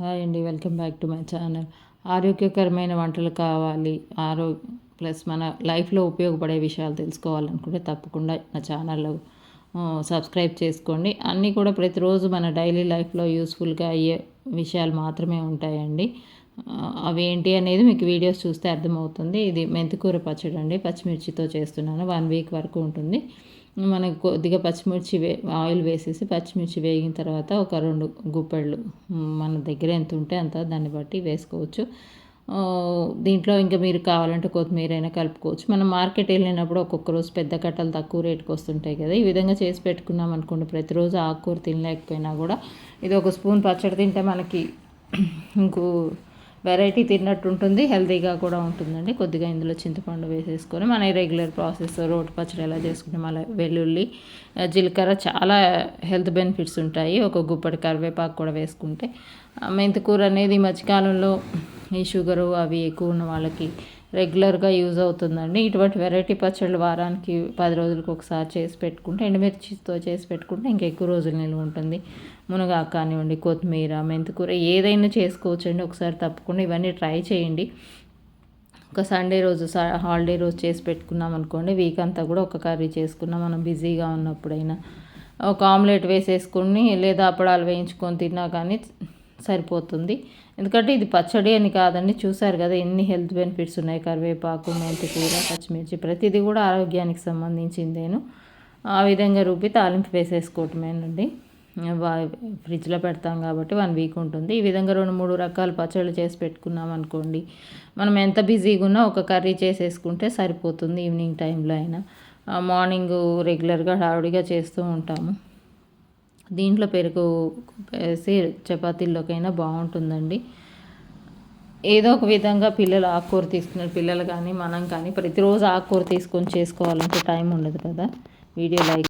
Hi అండి welcome back to my channel. ఆరోగ్యకరమైన వంటలు కావాలి. ఆరో ప్లస్ మన లైఫ్లో ఉపయోగపడే విషయాలు తెలుసుకోవాలనుకుంటే తప్పకుండా నా ఛానల్లో సబ్స్క్రైబ్ చేసుకోండి. అన్నీ కూడా ప్రతిరోజు మన డైలీ లైఫ్లో యూస్ఫుల్గా అయ్యే విషయాలు మాత్రమే ఉంటాయండి. అవి ఏంటి అనేది మీకు వీడియోస్ చూస్తే అర్థమవుతుంది. ఇది మెంతికూర పచ్చడి అండి పచ్చిమిర్చితో చేస్తున్నాను. వన్ వీక్ వరకు ఉంటుంది. మనకు కొద్దిగా పచ్చిమిర్చి వే ఆయిల్ వేసేసి పచ్చిమిర్చి వేగిన తర్వాత ఒక రెండు గుప్పెళ్ళు మన దగ్గర ఎంత ఉంటే అంత దాన్ని బట్టి వేసుకోవచ్చు. దీంట్లో ఇంకా మీరు కావాలంటే కొత్తిమీర అయినా కలుపుకోవచ్చు. మనం మార్కెట్ వెళ్ళినప్పుడు ఒక్కొక్క రోజు పెద్ద కట్టలు తక్కువ రేటుకి వస్తుంటాయి కదా. ఈ విధంగా చేసి పెట్టుకున్నాం అనుకోండి ప్రతిరోజు ఆకుకూర తినలేకపోయినా కూడా ఇది ఒక స్పూన్ పచ్చడి తింటే మనకి ఇంకో వెరైటీ తిన్నట్టు ఉంటుంది హెల్తీగా కూడా ఉంటుందండి. కొద్దిగా ఇందులో చింతపండు వేసేసుకొని మన రెగ్యులర్ ప్రాసెస్ రోటి పచ్చడి ఎలా చేసుకుంటే మళ్ళీ వెల్లుల్లి జీలకర్ర చాలా హెల్త్ బెనిఫిట్స్ ఉంటాయి. ఒక గుప్పటి కరివేపాకు కూడా వేసుకుంటే మెంతికూర అనేది మధ్యకాలంలో ఈ షుగరు అవి ఎక్కువ ఉన్న వాళ్ళకి రెగ్యులర్గా యూజ్ అవుతుందండి. ఇటువంటి వెరైటీ పచ్చళ్ళు వారానికి పది రోజులకు ఒకసారి చేసి పెట్టుకుంటే ఎండుమిర్చితో చేసి పెట్టుకుంటే ఇంకా ఎక్కువ రోజులు నిల్వ ఉంటుంది. మునగాకు కానివ్వండి కొత్తిమీర మెంతికూర ఏదైనా చేసుకోవచ్చండి. ఒకసారి తప్పకుండా ఇవన్నీ ట్రై చేయండి. ఒక సండే రోజు హాలిడే రోజు చేసి పెట్టుకున్నాం అనుకోండి వీక్ అంతా కూడా ఒక కర్రీ చేసుకున్నాం. మనం బిజీగా ఉన్నప్పుడైనా. ఒక ఆమ్లెట్ వేసేసుకొని లేదా అప్పడాలు వేయించుకొని తిన్నా కానీ సరిపోతుంది. ఎందుకంటే ఇది పచ్చడి అని కాదండి. చూసారు కదా ఎన్ని హెల్త్ బెనిఫిట్స్ ఉన్నాయి. కరివేపాకు మెంతి కూర పచ్చిమిర్చి ప్రతిదీ కూడా ఆరోగ్యానికి సంబంధించిందేను. ఆ విధంగా రూపి తాలింపు వేసేసుకోవటమేనండి ఫ్రిడ్జ్లో పెడతాం కాబట్టి వన్ వీక్ ఉంటుంది. ఈ విధంగా రెండు మూడు రకాల పచ్చళ్ళు చేసి పెట్టుకున్నాం అనుకోండి మనం ఎంత బిజీగా ఉన్నా ఒక కర్రీ చేసేసుకుంటే సరిపోతుంది ఈవినింగ్ టైంలో అయినా. మార్నింగ్ రెగ్యులర్గా హడావుడిగా చేస్తూ ఉంటాము. దీంట్లో పెరుగు వేసి చపాతీల్లోకైనా బాగుంటుందండి. ఏదో ఒక విధంగా పిల్లలు ఆకుకూర తీసుకున్నారు పిల్లలు కానీ మనం కానీ ప్రతిరోజు ఆకుకూర తీసుకొని చేసుకోవాలంటే టైం ఉండదు కదా. Video like